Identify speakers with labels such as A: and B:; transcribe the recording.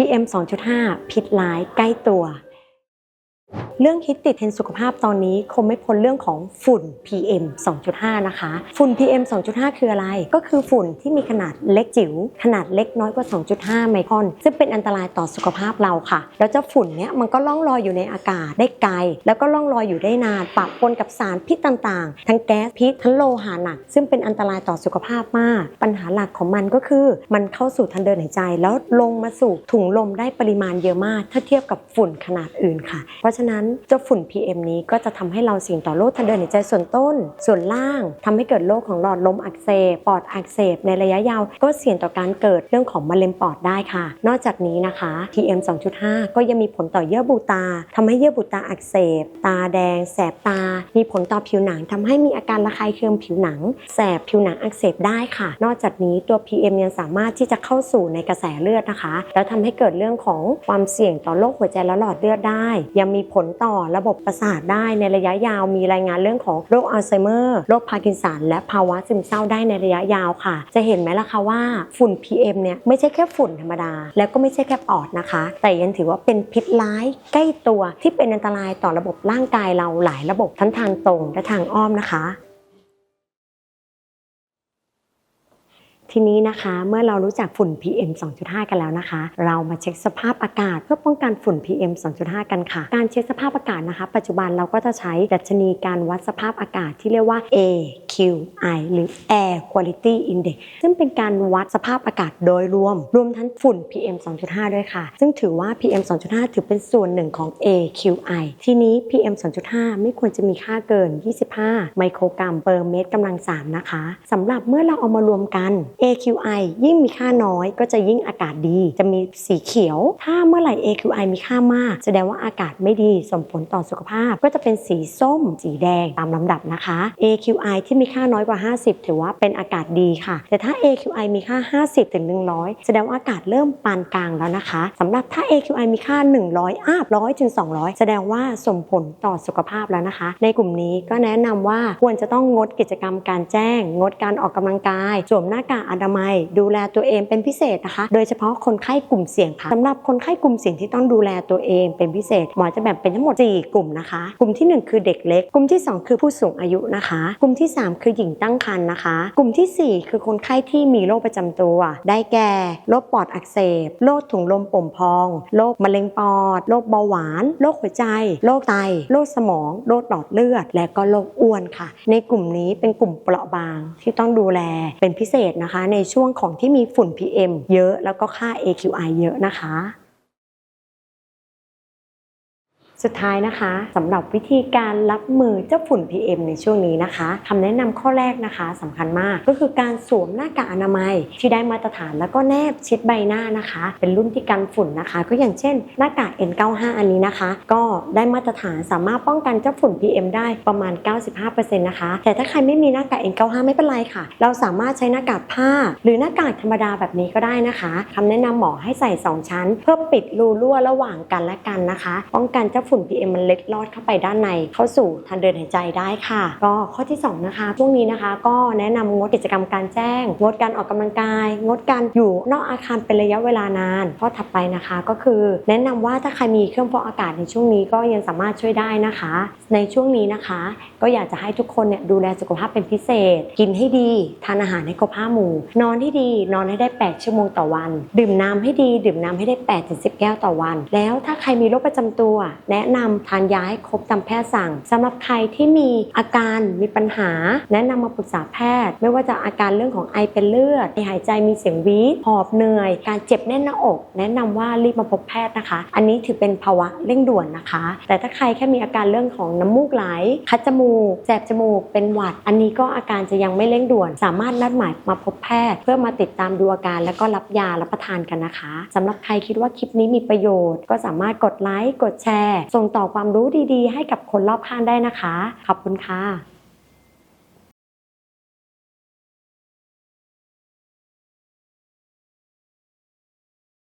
A: PM 2.5 พิษร้ายใกล้ตัว เรื่องฮิตติดเทรนสุขภาพตอนนี้คงไม่พ้นเรื่องของฝุ่น PM 2.5 นะคะ ฝุ่น PM 2.5 คืออะไร ก็คือฝุ่นที่มีขนาดเล็กจิ๋ว ขนาดเล็กน้อยกว่า 2.5 ไมครอน ซึ่งเป็นอันตรายต่อสุขภาพเราค่ะ แล้วเจ้าฝุ่นเนี้ยมันก็ล่องลอยอยู่ในอากาศได้ไกล แล้วก็ล่องลอยอยู่ได้นานปะปนกับสารพิษต่างๆ ทั้งแก๊สพิษทั้งโลหะหนัก ซึ่งเป็นอันตรายต่อสุขภาพมาก ปัญหาหลักของมันก็คือ มันเข้าสู่ทางเดินหายใจ แล้วลงมาสู่ถุงลมได้ปริมาณเยอะมาก ถ้าเทียบกับฝุ่นขนาดอื่นค่ะ เพราะฉะนั้นเจ้าฝุ่น PM นี้ก็จะทำให้เราเสี่ยงต่อโรคทางเดินหายใจส่วนต้น ส่วนล่างทำให้เกิดโรคของหลอดลมอักเสบปอดอักเสบในระยะยาว ก็เสี่ยงต่อการเกิดเรื่องของมะเร็งปอดได้ค่ะ นอกจากนี้นะคะ PM 2.5 ก็ยังมีผลต่อเยื่อบุตาทำให้เยื่อบุตาอักเสบ ตาแดง แสบตา มีผลต่อผิวหนังทำให้มีอาการระคายเคืองผิวหนัง แสบผิวหนังอักเสบได้ค่ะ นอกจากนี้ตัว PM ยังสามารถที่จะเข้าสู่ในกระแสเลือดนะคะ แล้วทำให้เกิดเรื่องของความเสี่ยงต่อโรคหัวใจและหลอดเลือดได้ ยังมีผลต่อระบบประสาทได้ในระยะยาวมีรายงานเรื่องของโรคอัลไซเมอร์โรคพาร์กินสันและภาวะซึมเศร้าได้ในระยะยาวค่ะ จะเห็นไหมล่ะคะว่าฝุ่น PM เนี่ยไม่ใช่แค่ฝุ่นธรรมดา แล้วก็ไม่ใช่แค่ปอดนะคะ แต่ยังถือว่าเป็นพิษร้ายใกล้ตัวที่เป็นอันตรายต่อระบบร่างกายเราหลายระบบทั้งทางตรงและทางอ้อมนะคะ ทีนี้นะคะเมื่อเรารู้จักฝุ่น PM 2.5 กันแล้วนะคะ เรามาเช็คสภาพอากาศเพื่อป้องกันฝุ่น PM 2.5 กันค่ะ การเช็คสภาพอากาศนะคะ ปัจจุบันเราก็จะใช้ดัชนีการวัดสภาพอากาศที่เรียกว่า AQI หรือ Air Quality Index ซึ่งเป็นการวัดสภาพอากาศโดยรวม รวมทั้งฝุ่น PM 2.5 ด้วยค่ะ ซึ่งถือว่า PM 2.5 ถือเป็นส่วนหนึ่งของ AQI ทีนี้ PM 2.5 ไม่ควรจะมีค่าเกิน 25 ไมโครกรัมเปอร์เมตรกำลัง 3 นะคะสำหรับเมื่อเราเอามารวมกัน AQI ยิ่งมีค่าน้อยก็จะยิ่งอากาศดี จะมีสีเขียว ถ้าเมื่อไหร่ AQI มีค่ามาก แสดงว่าอากาศไม่ดีส่งผลต่อสุขภาพ ก็จะเป็นสีส้ม สีแดงตามลำดับนะคะ AQI ที่มีค่าน้อยกว่า 50 ถือว่าเป็นอากาศดีค่ะ แต่ถ้า AQI มีค่า 50ถึง100 แสดงว่าอากาศเริ่มปานกลางแล้วนะคะสำหรับถ้า AQI มีค่า 100อัพ100ถึง200 แสดงว่าส่งผลต่อสุขภาพแล้วนะคะ ในกลุ่มนี้ก็แนะนำว่าควรจะต้องงดกิจกรรมการแจ้ง งดการออกกำลังกายสวมหน้ากากอนามัย ดูแลตัวเองเป็นพิเศษนะคะ โดยเฉพาะคนไข้กลุ่มเสี่ยงค่ะสำหรับคนไข้กลุ่มเสี่ยงที่ต้องดูแลตัวเองเป็นพิเศษหมอจะแบ่งเป็นทั้งหมด 4 กลุ่มนะคะ กลุ่มทีหนึ่1 คือเด็กเล็ก กลุ่มที่ 2 คือผู้สูงอายุนะคะ กลุ่มที่ 3คือหญิงตั้งครรภ์นะคะ กลุ่มทีสี่4 คือคนไข้ที่มีโรคประจำตัว ได้แก่โรคปอดอักเสบโรคถุงลมป่งพองโรคมะเร็งปอดโรคเบาหวานโรคหัวใจโรคไตโรคสมองโรคหลอดเลือด และก็โรคอ้วนค่ะ ในกลุ่มนี้เป็นกลุ่มเปราะบางที่ต้องดูแลเป็นพิเศษนะคะ ในช่วงของที่มีฝุ่น PM เยอะแล้วก็ค่า AQI เยอะนะคะ สุดท้ายนะคะสำหรับวิธีการรับมือเจ้าฝุ่น PM ในช่วงนี้นะคะคำแนะนำข้อแรกนะคะสำคัญมากก็คือการสวมหน้ากากอนามัย ที่ได้มาตรฐานแล้วก็แนบชิดใบหน้านะคะ เป็นรุ่นที่กันฝุ่นนะคะ ก็อย่างเช่น หน้ากาก N95 อันนี้นะคะ ก็ได้มาตรฐานสามารถป้องกันเจ้าฝุ่น PM ได้ประมาณ 95%นะคะ แต่ถ้าใครไม่มีหน้ากาก N95 ไม่เป็นไรค่ะ เราสามารถใช้หน้ากากผ้า หรือหน้ากากธรรมดาแบบนี้ก็ได้นะคะคำแนะนำหมอให้ใส่ 2 ชั้น เพื่อปิดรูรั่วระหว่างกันและกันนะคะ ป้องกันเจ้าฝุ่น PM มันเล็ดลอดเข้าไปด้านในเข้าสู่ทางเดินหายใจได้ค่ะ ก็ข้อที่ 2 นะคะช่วงนี้นะคะ ก็แนะนำงดกิจกรรมการแจ้ง งดการออกกำลังกาย งดการอยู่นอกอาคารเป็นระยะเวลานาน ข้อถัดไปนะคะก็คือ แนะนำว่าถ้าใครมีเครื่องฟอกอากาศในช่วงนี้ก็ยังสามารถช่วยได้นะคะ ในช่วงนี้นะคะ ก็อยากจะให้ทุกคนเนี่ยดูแลสุขภาพเป็นพิเศษ กินให้ดีทานอาหารให้ครบห้าหมู่ นอนให้ดีนอนให้ได้ 8 ชั่วโมงต่อวัน ดื่มน้ำให้ดี ดื่มน้ำให้ได้8ถึง10แก้วต่อวัน แล้วถ้าใครมีโรคประจำตัวแแนะนำทานยาให้ครบตามแพทย์สั่งสำหรับใครที่มีอาการมีปัญหา แนะนำมาปรึกษาแพทย์ ไม่ว่าจะอาการเรื่องของไอเป็นเลือดหายใจมีเสียงวีดหอบเหนื่อย การเจ็บแน่นหน้าอก แนะนำว่ารีบมาพบแพทย์นะคะ อันนี้ถือเป็นภาวะเร่งด่วนนะคะ แต่ถ้าใครแค่มีอาการเรื่องของน้ำมูกไหล คัดจมูกแสบจมูก เป็นหวัด อันนี้ก็อาการจะยังไม่เร่งด่วน สามารถนัดหมายมาพบแพทย์ เพื่อมาติดตามดูอาการแล้วก็รับยารับประทานกันนะคะสำหรับใครคิดว่าคลิปนี้มีประโยชน์ ก็สามารถกดไลค์กดแชร์ส่งต่อความรู้ดีๆ ให้กับคนรอบข้างได้นะคะ ขอบคุณค่ะ